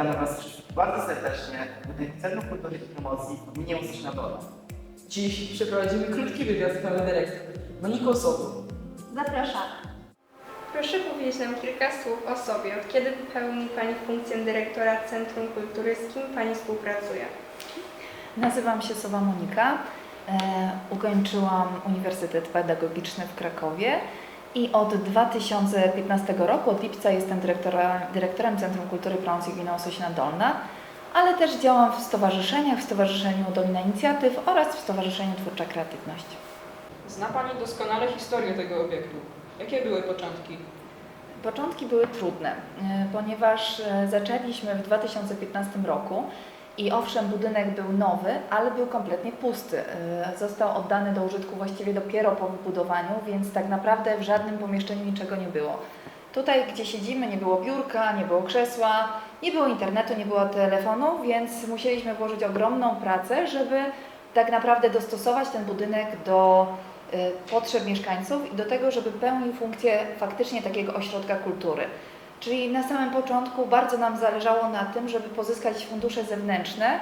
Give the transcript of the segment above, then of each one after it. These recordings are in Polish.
Witamy Was wszystkich bardzo serdecznie w Centrum Kultury i Promocji w gminie Łuszysz na Dole. Dziś przeprowadzimy krótki wywiad z panem dyrektor, Moniką Sotu. Zapraszamy. Proszę powiedzieć nam kilka słów o sobie. Od kiedy pełni Pani funkcję dyrektora Centrum Kultury? Z kim Pani współpracuje? Nazywam się Sowa Monika. E, ukończyłam Uniwersytet Pedagogiczny w Krakowie i od 2015 roku, od lipca jestem dyrektora, dyrektorem Centrum Kultury Promocji Gminy Ososina Dolna, ale też działam w stowarzyszeniach, w Stowarzyszeniu Dolina Inicjatyw oraz w Stowarzyszeniu Twórcza Kreatywność. Zna Pani doskonale historię tego obiektu. Jakie były początki? Początki były trudne, e, ponieważ e, zaczęliśmy w 2015 roku i owszem, budynek był nowy, ale był kompletnie pusty. E, Został oddany do użytku właściwie dopiero po wybudowaniu, więc tak naprawdę w żadnym pomieszczeniu niczego nie było. Tutaj, gdzie siedzimy, nie było biurka, nie było krzesła, nie było internetu, nie było telefonu, więc musieliśmy włożyć ogromną pracę, żeby tak naprawdę dostosować ten budynek do y, potrzeb mieszkańców i do tego, żeby pełnił funkcję faktycznie takiego ośrodka kultury. Czyli na samym początku bardzo nam zależało na tym, żeby pozyskać fundusze zewnętrzne,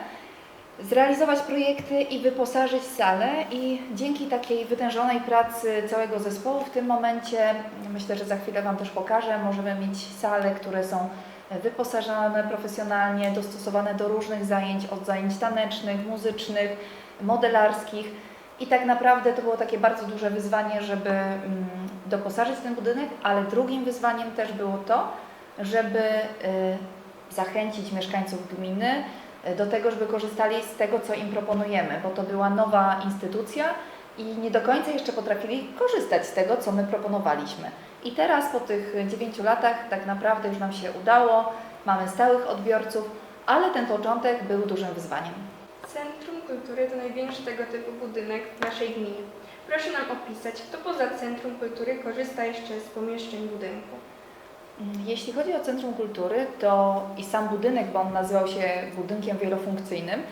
zrealizować projekty i wyposażyć salę i dzięki takiej wytężonej pracy całego zespołu w tym momencie, myślę, że za chwilę Wam też pokażę, możemy mieć sale, które są wyposażone profesjonalnie, dostosowane do różnych zajęć, od zajęć tanecznych, muzycznych, modelarskich. I tak naprawdę to było takie bardzo duże wyzwanie, żeby mm, doposażyć ten budynek, ale drugim wyzwaniem też było to, żeby y, zachęcić mieszkańców gminy y, do tego, żeby korzystali z tego, co im proponujemy, bo to była nowa instytucja i nie do końca jeszcze potrafili korzystać z tego, co my proponowaliśmy. I teraz po tych 9 latach tak naprawdę już nam się udało, mamy stałych odbiorców, ale ten początek był dużym wyzwaniem. Centrum Kultury to największy tego typu budynek w naszej gminie. Proszę nam opisać, kto poza Centrum Kultury korzysta jeszcze z pomieszczeń budynku. Mm, Jeśli chodzi o Centrum Kultury, to i sam budynek, bo on nazywał się budynkiem wielofunkcyjnym,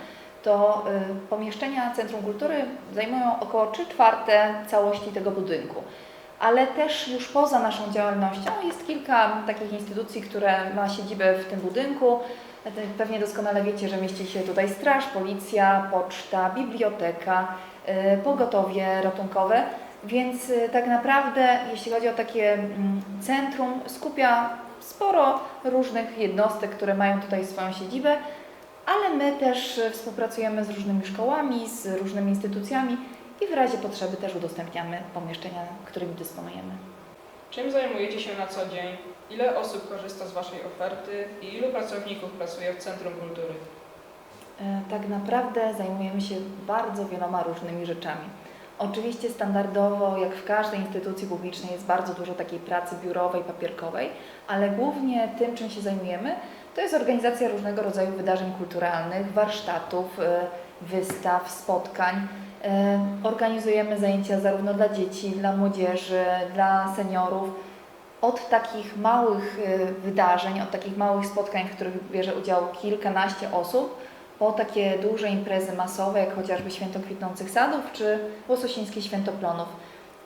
to y, pomieszczenia Centrum Kultury zajmują około 3 czwarte całości tego budynku. Ale też już poza naszą działalnością jest kilka takich instytucji, które ma siedzibę w tym budynku. Pewnie doskonale wiecie, że mieści się tutaj straż, policja, poczta, biblioteka, y, pogotowie ratunkowe. Więc y, tak naprawdę, jeśli chodzi o takie mm, centrum, skupia sporo różnych jednostek, które mają tutaj swoją siedzibę, ale my też y, współpracujemy z różnymi szkołami, z różnymi instytucjami i w razie potrzeby też udostępniamy pomieszczenia, którymi dysponujemy. Czym zajmujecie się na co dzień? Ile osób korzysta z Waszej oferty i ilu pracowników pracuje w Centrum Kultury? E, Tak naprawdę zajmujemy się bardzo wieloma różnymi rzeczami. Oczywiście standardowo, jak w każdej instytucji publicznej, jest bardzo dużo takiej pracy biurowej, papierkowej, ale głównie tym, czym się zajmujemy, to jest organizacja różnego rodzaju wydarzeń kulturalnych, warsztatów, e, wystaw, spotkań. E, Organizujemy zajęcia zarówno dla dzieci, dla młodzieży, dla seniorów. Od takich małych e, wydarzeń, od takich małych spotkań, w których bierze udział kilkanaście osób, po takie duże imprezy masowe, jak chociażby Święto Kwitnących Sadów czy Łososińskie Święto Plonów.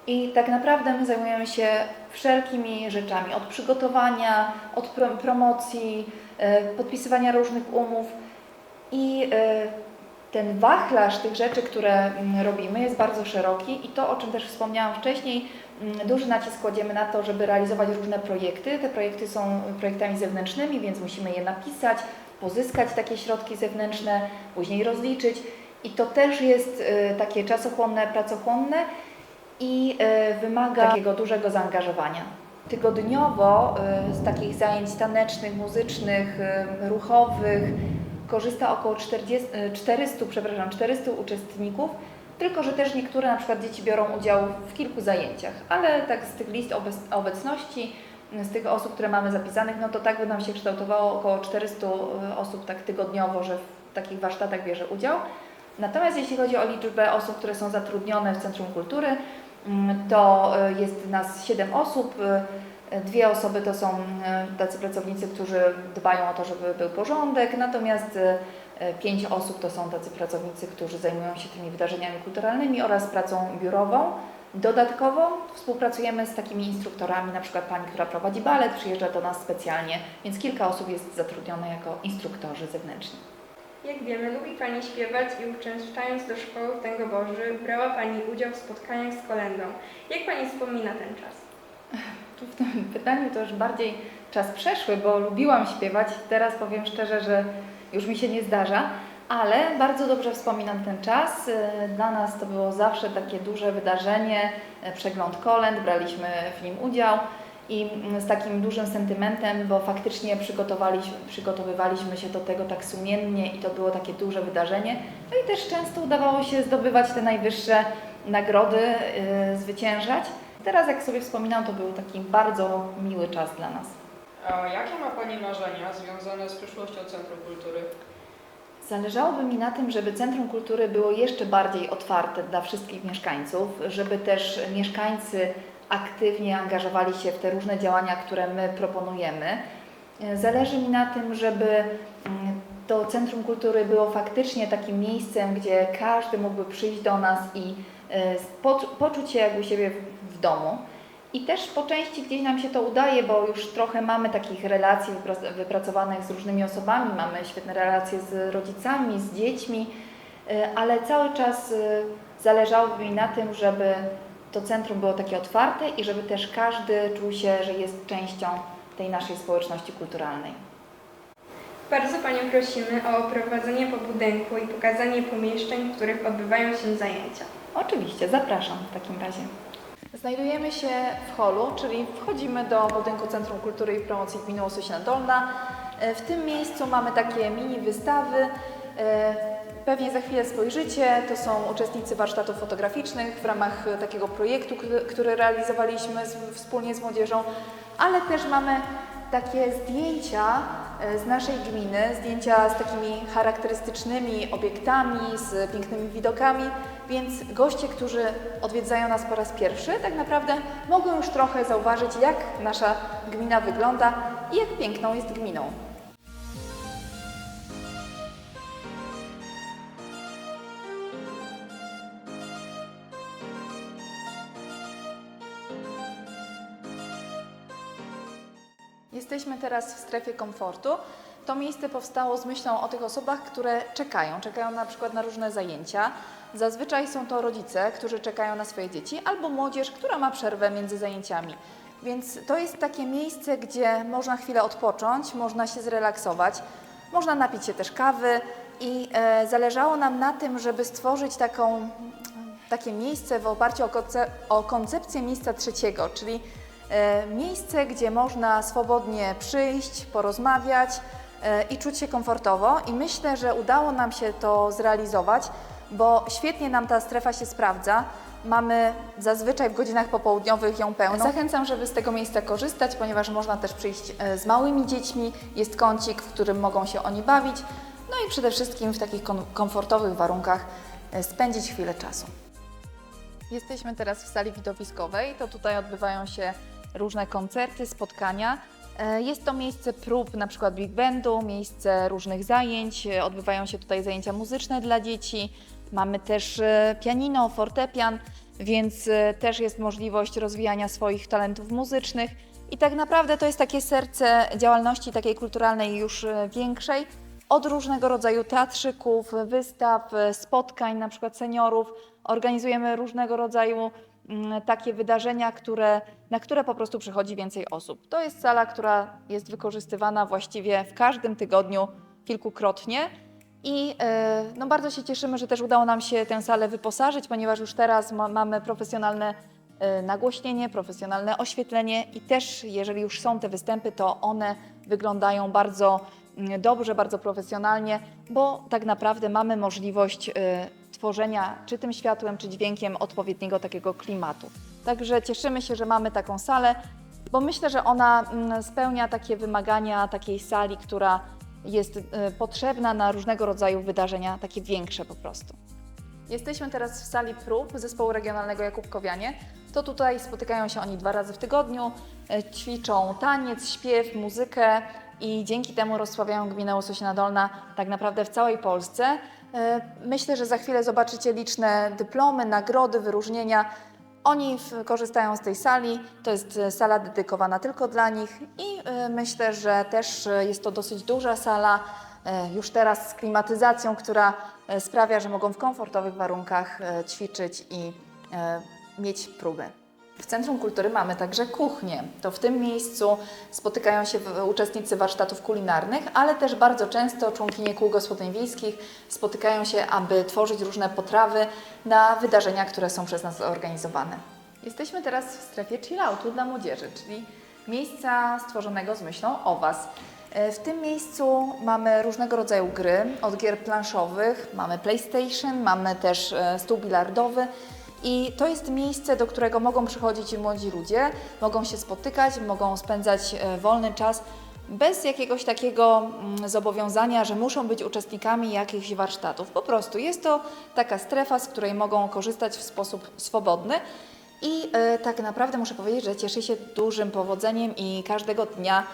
I tak naprawdę my zajmujemy się wszelkimi rzeczami, od przygotowania, od pro promocji, e, podpisywania różnych umów i e, ten wachlarz tych rzeczy, które mm, robimy jest bardzo szeroki i to, o czym też wspomniałam wcześniej, mm, duży nacisk kładziemy na to, żeby realizować różne projekty. Te projekty są projektami zewnętrznymi, więc musimy je napisać, pozyskać takie środki zewnętrzne, później rozliczyć i to też jest y, takie czasochłonne, pracochłonne i y, wymaga takiego dużego zaangażowania. Tygodniowo y, z takich zajęć tanecznych, muzycznych, ruchowych korzysta około 40, y, 400, przepraszam, 400 uczestników, tylko że też niektóre na przykład dzieci biorą udział w kilku zajęciach, ale tak z tych list obec- obecności, z tych osób, które mamy zapisanych, no to tak by nam się kształtowało około 400 y, osób tak tygodniowo, że w takich warsztatach bierze udział. Natomiast jeśli chodzi o liczbę osób, które są zatrudnione w Centrum Kultury, mm, to y, jest nas 7 osób. y, Dwie osoby to są tacy pracownicy, którzy dbają o to, żeby był porządek, natomiast pięć osób to są tacy pracownicy, którzy zajmują się tymi wydarzeniami kulturalnymi oraz pracą biurową. Dodatkowo współpracujemy z takimi instruktorami, na przykład pani, która prowadzi balet, przyjeżdża do nas specjalnie, więc kilka osób jest zatrudnione jako instruktorzy zewnętrzni. Jak wiemy, lubi Pani śpiewać i uczęszczając do szkoły w Tęgoboży brała Pani udział w spotkaniach z kolendą. Jak Pani wspomina ten czas? Tu w tym pytaniu to już bardziej czas przeszły, bo lubiłam śpiewać. Teraz powiem szczerze, że już mi się nie zdarza, ale bardzo dobrze wspominam ten czas. E, Dla nas to było zawsze takie duże wydarzenie, e, przegląd kolęd, braliśmy w nim udział i mm, z takim dużym sentymentem, bo faktycznie przygotowaliśmy, przygotowywaliśmy się do tego tak sumiennie i to było takie duże wydarzenie. No i też często udawało się zdobywać te najwyższe nagrody, yy, zwyciężać. Teraz jak sobie wspominam, to był taki bardzo miły czas dla nas. A jakie ma Pani marzenia związane z przyszłością Centrum Kultury? Zależałoby mi na tym, żeby Centrum Kultury było jeszcze bardziej otwarte dla wszystkich mieszkańców, żeby też mieszkańcy aktywnie angażowali się w te różne działania, które my proponujemy. Zależy mi na tym, żeby mm, to Centrum Kultury było faktycznie takim miejscem, gdzie każdy mógłby przyjść do nas i e, po- poczuć się jak u siebie w domu. I też po części gdzieś nam się to udaje, bo już trochę mamy takich relacji wypra- wypracowanych z różnymi osobami, mamy świetne relacje z rodzicami, z dziećmi, y, ale cały czas y, zależałoby mi na tym, żeby to centrum było takie otwarte i żeby też każdy czuł się, że jest częścią tej naszej społeczności kulturalnej. Bardzo Panią prosimy o oprowadzenie po budynku i pokazanie pomieszczeń, w których odbywają się zajęcia. Oczywiście, zapraszam w takim razie. Znajdujemy się w holu, czyli wchodzimy do budynku Centrum Kultury i Promocji Gminy Łososina Dolna. E, W tym miejscu mamy takie mini wystawy. E, Pewnie za chwilę spojrzycie, to są uczestnicy warsztatów fotograficznych w ramach takiego projektu, który- realizowaliśmy wspólnie z młodzieżą, ale też mamy takie zdjęcia e, z naszej gminy, zdjęcia z takimi charakterystycznymi obiektami, z pięknymi widokami, więc goście, którzy odwiedzają nas po raz pierwszy, tak naprawdę mogą już trochę zauważyć, jak nasza gmina wygląda i jak piękną jest gminą. Jesteśmy teraz w strefie komfortu. To miejsce powstało z myślą o tych osobach, które czekają. Czekają na przykład na różne zajęcia. Zazwyczaj są to rodzice, którzy czekają na swoje dzieci, albo młodzież, która ma przerwę między zajęciami. Więc to jest takie miejsce, gdzie można chwilę odpocząć, można się zrelaksować, można napić się też kawy i e, zależało nam na tym, żeby stworzyć taką, takie miejsce w oparciu o, konce- o koncepcję miejsca trzeciego, czyli e, miejsce, gdzie można swobodnie przyjść, porozmawiać i czuć się komfortowo. I myślę, że udało nam się to zrealizować, bo świetnie nam ta strefa się sprawdza. Mamy zazwyczaj w godzinach popołudniowych ją pełną. Zachęcam, żeby z tego miejsca korzystać, ponieważ można też przyjść e, z małymi dziećmi. Jest kącik, w którym mogą się oni bawić. No i przede wszystkim w takich kom- komfortowych warunkach e, spędzić chwilę czasu. Jesteśmy teraz w sali widowiskowej. To tutaj odbywają się różne koncerty, spotkania. E, Jest to miejsce prób, na przykład big bandu, miejsce różnych zajęć. E, Odbywają się tutaj zajęcia muzyczne dla dzieci. Mamy też e, pianino, fortepian, więc też jest możliwość rozwijania swoich talentów muzycznych. I tak naprawdę to jest takie serce działalności takiej kulturalnej już większej, od różnego rodzaju teatrzyków, wystaw, spotkań, na przykład seniorów. Organizujemy różnego rodzaju takie wydarzenia, które, na które po prostu przychodzi więcej osób. To jest sala, która jest wykorzystywana właściwie w każdym tygodniu kilkukrotnie. I e, no, bardzo się cieszymy, że też udało nam się tę salę wyposażyć, ponieważ już teraz ma, mamy profesjonalne e, nagłośnienie, profesjonalne oświetlenie i też jeżeli już są te występy, to one wyglądają bardzo mm, dobrze, bardzo profesjonalnie, bo tak naprawdę mamy możliwość e, tworzenia czy tym światłem, czy dźwiękiem odpowiedniego takiego klimatu. Także cieszymy się, że mamy taką salę, bo myślę, że ona mm, spełnia takie wymagania takiej sali, która jest e, potrzebna na różnego rodzaju wydarzenia, takie większe po prostu. Jesteśmy teraz w sali prób zespołu regionalnego Jakubkowianie. To tutaj spotykają się oni dwa razy w tygodniu, e, ćwiczą taniec, śpiew, muzykę i dzięki temu rozsławiają gminę Łososina Dolna tak naprawdę w całej Polsce. E, Myślę, że za chwilę zobaczycie liczne dyplomy, nagrody, wyróżnienia. Oni korzystają z tej sali, to jest e, sala dedykowana tylko dla nich i e, myślę, że też jest to dosyć duża sala, już teraz z klimatyzacją, która sprawia, że mogą w komfortowych warunkach ćwiczyć i mieć próby. W Centrum Kultury mamy także kuchnię. To w tym miejscu spotykają się uczestnicy warsztatów kulinarnych, ale też bardzo często członkinie kół gospodyń wiejskich spotykają się, aby tworzyć różne potrawy na wydarzenia, które są przez nas organizowane. Jesteśmy teraz w strefie chilloutu dla młodzieży, czyli miejsca stworzonego z myślą o Was. E, W tym miejscu mamy różnego rodzaju gry, od gier planszowych, mamy PlayStation, mamy też e, stół bilardowy. I to jest miejsce, do którego mogą przychodzić młodzi ludzie, mogą się spotykać, mogą spędzać e, wolny czas bez jakiegoś takiego mm, zobowiązania, że muszą być uczestnikami jakichś warsztatów. Po prostu jest to taka strefa, z której mogą korzystać w sposób swobodny. I e, tak naprawdę muszę powiedzieć, że cieszy się dużym powodzeniem i każdego dnia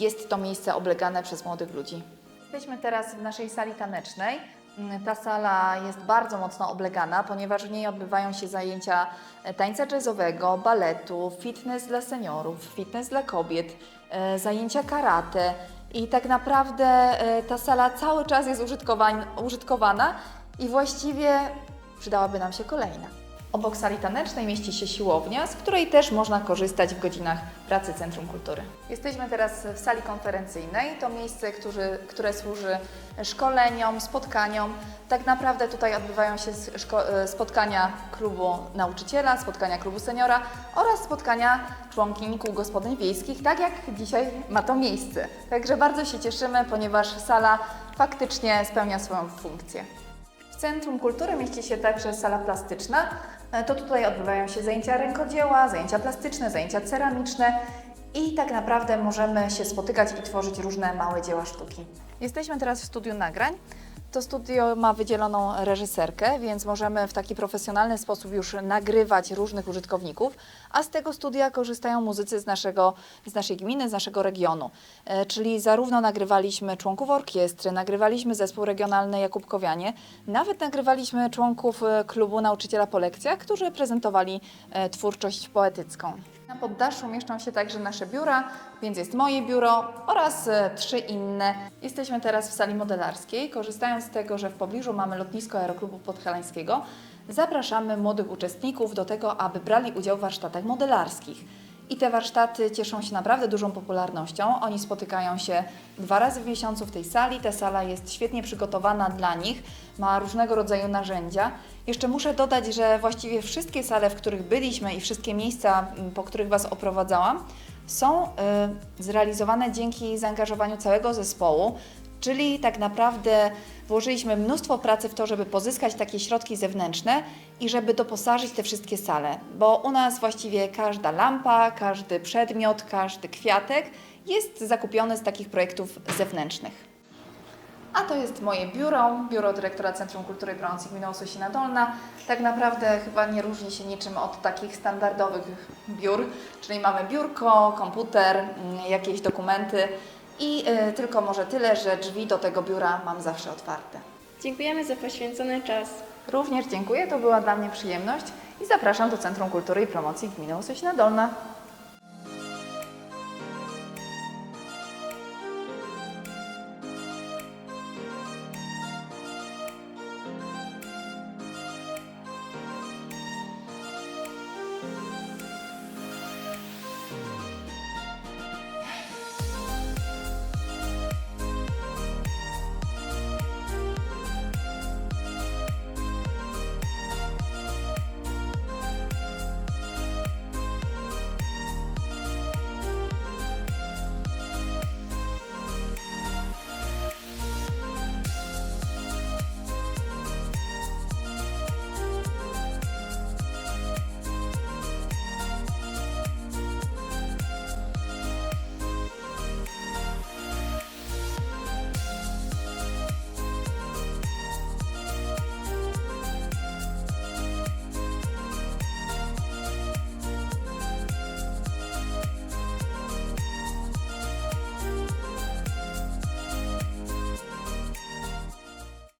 jest to miejsce oblegane przez młodych ludzi. Jesteśmy teraz w naszej sali tanecznej. Mm, Ta sala jest bardzo mocno oblegana, ponieważ w niej odbywają się zajęcia e, tańca jazzowego, baletu, fitness dla seniorów, fitness dla kobiet, e, zajęcia karate. I tak naprawdę e, ta sala cały czas jest użytkowana i właściwie przydałaby nam się kolejna. Obok sali tanecznej mieści się siłownia, z której też można korzystać w godzinach pracy Centrum Kultury. Jesteśmy teraz w sali konferencyjnej. To miejsce, który, które służy szkoleniom, spotkaniom. Tak naprawdę tutaj odbywają się e, spotkania klubu nauczyciela, spotkania klubu seniora oraz spotkania członkiń kół gospodyń wiejskich, tak jak dzisiaj ma to miejsce. Także bardzo się cieszymy, ponieważ sala faktycznie spełnia swoją funkcję. W Centrum Kultury mieści się także sala plastyczna. E, To tutaj odbywają się zajęcia rękodzieła, zajęcia plastyczne, zajęcia ceramiczne i tak naprawdę możemy się spotykać i tworzyć różne małe dzieła sztuki. Jesteśmy teraz w studiu nagrań. To studio ma wydzieloną reżyserkę, więc możemy w taki profesjonalny sposób już nagrywać różnych użytkowników, a z tego studia korzystają muzycy z, naszego, z naszej gminy, z naszego regionu. E, Czyli zarówno nagrywaliśmy członków orkiestry, nagrywaliśmy zespół regionalny Jakubkowianie, nawet nagrywaliśmy członków e, klubu nauczyciela po lekcjach, którzy prezentowali e, twórczość poetycką. Na poddaszu mieszczą się także nasze biura, więc jest moje biuro oraz e, trzy inne. Jesteśmy teraz w sali modelarskiej. Korzystając z tego, że w pobliżu mamy lotnisko Aeroklubu Podhalańskiego, zapraszamy młodych uczestników do tego, aby brali udział w warsztatach modelarskich. I te warsztaty cieszą się naprawdę dużą popularnością. Oni spotykają się dwa razy w miesiącu w tej sali. Ta sala jest świetnie przygotowana dla nich, ma różnego rodzaju narzędzia. Jeszcze muszę dodać, że właściwie wszystkie sale, w których byliśmy i wszystkie miejsca, po których Was oprowadzałam, są y, zrealizowane dzięki zaangażowaniu całego zespołu, czyli tak naprawdę włożyliśmy mnóstwo pracy w to, żeby pozyskać takie środki zewnętrzne i żeby doposażyć te wszystkie sale, bo u nas właściwie każda lampa, każdy przedmiot, każdy kwiatek jest zakupiony z takich projektów zewnętrznych. A to jest moje biuro, biuro dyrektora Centrum Kultury Promocji Gminy Ososina Dolna. Tak naprawdę chyba nie różni się niczym od takich standardowych biur, czyli mamy biurko, komputer, mm, jakieś dokumenty i y, tylko może tyle, że drzwi do tego biura mam zawsze otwarte. Dziękujemy za poświęcony czas. Również dziękuję, to była dla mnie przyjemność i zapraszam do Centrum Kultury i Promocji Gminy Ososina Dolna.